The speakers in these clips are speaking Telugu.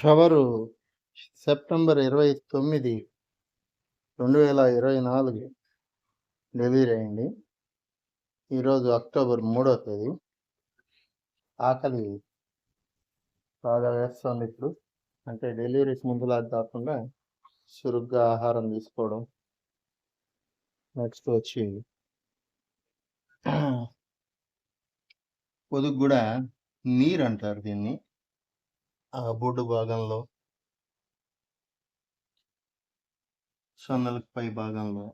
షవరు సెప్టెంబర్ ఇరవై తొమ్మిది రెండు వేల ఇరవై నాలుగు డెలివరీ అయింది. ఈరోజు అక్టోబర్ మూడో తేదీ. ఆకలి బాగా వేస్తుంది ఇప్పుడు. అంటే డెలివరీస్ ముందులా కాకుండా చురుగ్గా ఆహారం తీసుకోవడం నెక్స్ట్ వచ్చి పొదుగు కూడా నీరు అంటారు దీన్ని. ఆ బోర్డు భాగంలో సన్నలకు పై భాగంలో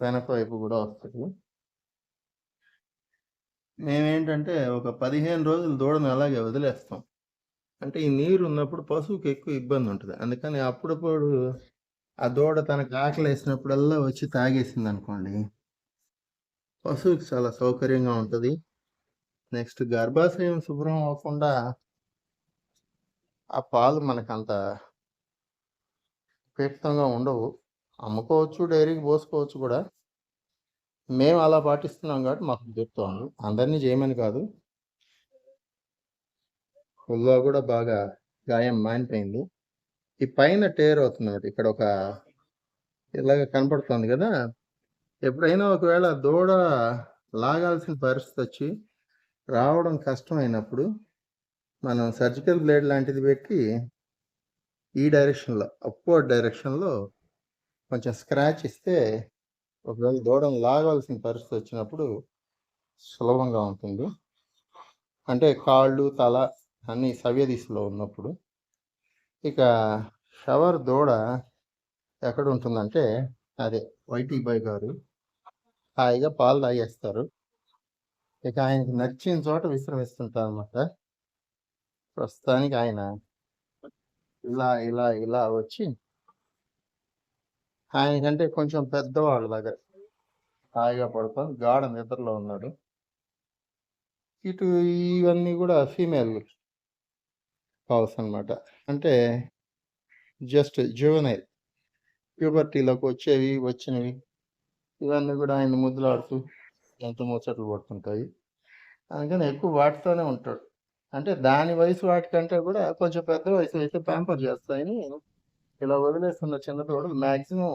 వెనక వైపు కూడా వస్తుంది మేమేంటంటే ఒక పదిహేను రోజులు దూడను అలాగే వదిలేస్తాం. అంటే ఈ నీరు ఉన్నప్పుడు పశువుకి ఎక్కువ ఇబ్బంది ఉంటుంది. అందుకని అప్పుడప్పుడు ఆ దూడ తనకు ఆకలి వేసినప్పుడల్లా వచ్చి తాగేసింది అనుకోండి పశువుకి చాలా సౌకర్యంగా ఉంటుంది. నెక్స్ట్ గర్భాశయం శుభ్రం అవ్వకుండా ఆ పాలు మనకంత ఉపయుక్తంగా ఉండవు. అమ్ముకోవచ్చు డైరీకి పోసుకోవచ్చు కూడా. మేము అలా పాటిస్తున్నాం కాబట్టి మాకు చెప్తాము అందరినీ చేయమని కాదు. ఫుల్లో కూడా బాగా గాయం మానిపోయింది. ఈ పైన టేర్ అవుతుంది ఇక్కడ ఒక ఇలాగ కనపడుతుంది కదా. ఎప్పుడైనా ఒకవేళ దూడ లాగాల్సిన పరిస్థితి వచ్చి రావడం కష్టమైనప్పుడు మనం సర్జికల్ బ్లేడ్ లాంటిది పెట్టి ఈ డైరెక్షన్లో అప్వర్డ్ డైరెక్షన్లో కొంచెం స్క్రాచ్ ఇస్తే ఒకవేళ దూడను లాగవలసిన పరిస్థితి వచ్చినప్పుడు సులభంగా ఉంటుంది. అంటే కాళ్ళు తల అన్నీ సవ్యదిశలో ఉన్నప్పుడు ఇక షవర్ దూడ ఎక్కడ ఉంటుందంటే అదే వైటీ బాయ్ గారు హాయిగా పాలు తాగేస్తారు. ఇక ఆయనకి నచ్చిన చోట విశ్రమిస్తుంటారు అనమాట ప్రస్తుతానికి ఆయన ఇలా ఇలా ఇలా వచ్చి ఆయనకంటే కొంచెం పెద్దవాళ్ళ దగ్గర హాయిగా పడుకొని గాఢ నిద్రలో ఉన్నాడు. ఇటు ఇవన్నీ కూడా ఫీమేల్ కావచ్చు అనమాట అంటే జస్ట్ జువనైల్. ప్యూబర్టీలోకి వచ్చేవి వచ్చినవి. ఇవన్నీ కూడా ఆయన ముద్దులాడుతూ ఎంత ముచ్చట్లు పడుతుంటాయి. అందుకని ఎక్కువ వాటితోనే ఉంటాడు. అంటే దాని వయసు వాటికంటే కూడా కొంచెం పెద్ద వయసు అయితే ప్యాంపర్ చేస్తాయని ఇలా వదిలేస్తున్న చిన్న దూడలు మ్యాక్సిమం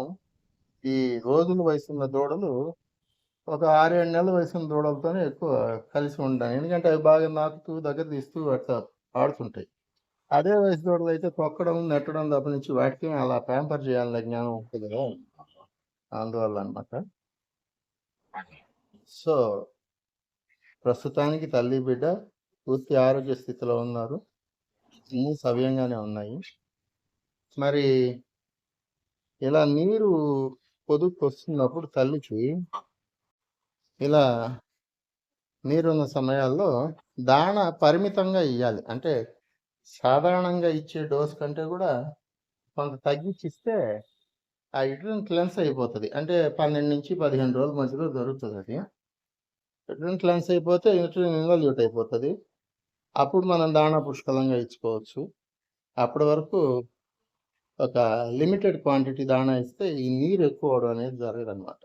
ఈ రోజుల వయసు ఉన్న దూడలు ఒక ఆరేడు నెలల వయసు ఉన్న దూడలతోనే ఎక్కువ కలిసి ఉంటాయి. ఎందుకంటే అవి బాగా నాకుతూ దగ్గర తీస్తూ అట్లా ఆడుతుంటాయి. అదే వయసు దూడలు అయితే తొక్కడం నెట్టడం తప్ప నుంచి వాటికి అలా ప్యాంపర్ చేయాలనే జ్ఞానం ఉంటుంది కదా అందువల్ల అనమాట సో ప్రస్తుతానికి తల్లి బిడ్డ పూర్తి ఆరోగ్య స్థితిలో ఉన్నారు. అన్నీ సవ్యంగానే ఉన్నాయి. మరి ఇలా నీరు పొదుపు వస్తున్నప్పుడు తల్లికి ఇలా నీరున్న సమయాల్లో దాణ పరిమితంగా ఇవ్వాలి అంటే సాధారణంగా ఇచ్చే డోస్ కంటే కూడా కొంత తగ్గించి ఇస్తే ఆ యూట్రిన్ క్లెన్స్ అయిపోతుంది. అంటే పన్నెండు నుంచి పదిహేను రోజుల మధ్యలో దొరుకుతుంది అది. యూట్రిన్ క్లెన్స్ అయిపోతే యూట్రిన్ ఇన్వాల్యూట్ అయిపోతుంది. అప్పుడు మనం దాణా పుష్కలంగా ఇచ్చుకోవచ్చు. అప్పటి వరకు ఒక లిమిటెడ్ క్వాంటిటీ దాణా ఇస్తే ఈ నీరు ఎక్కువ అవడం అనేది జరగదు అనమాట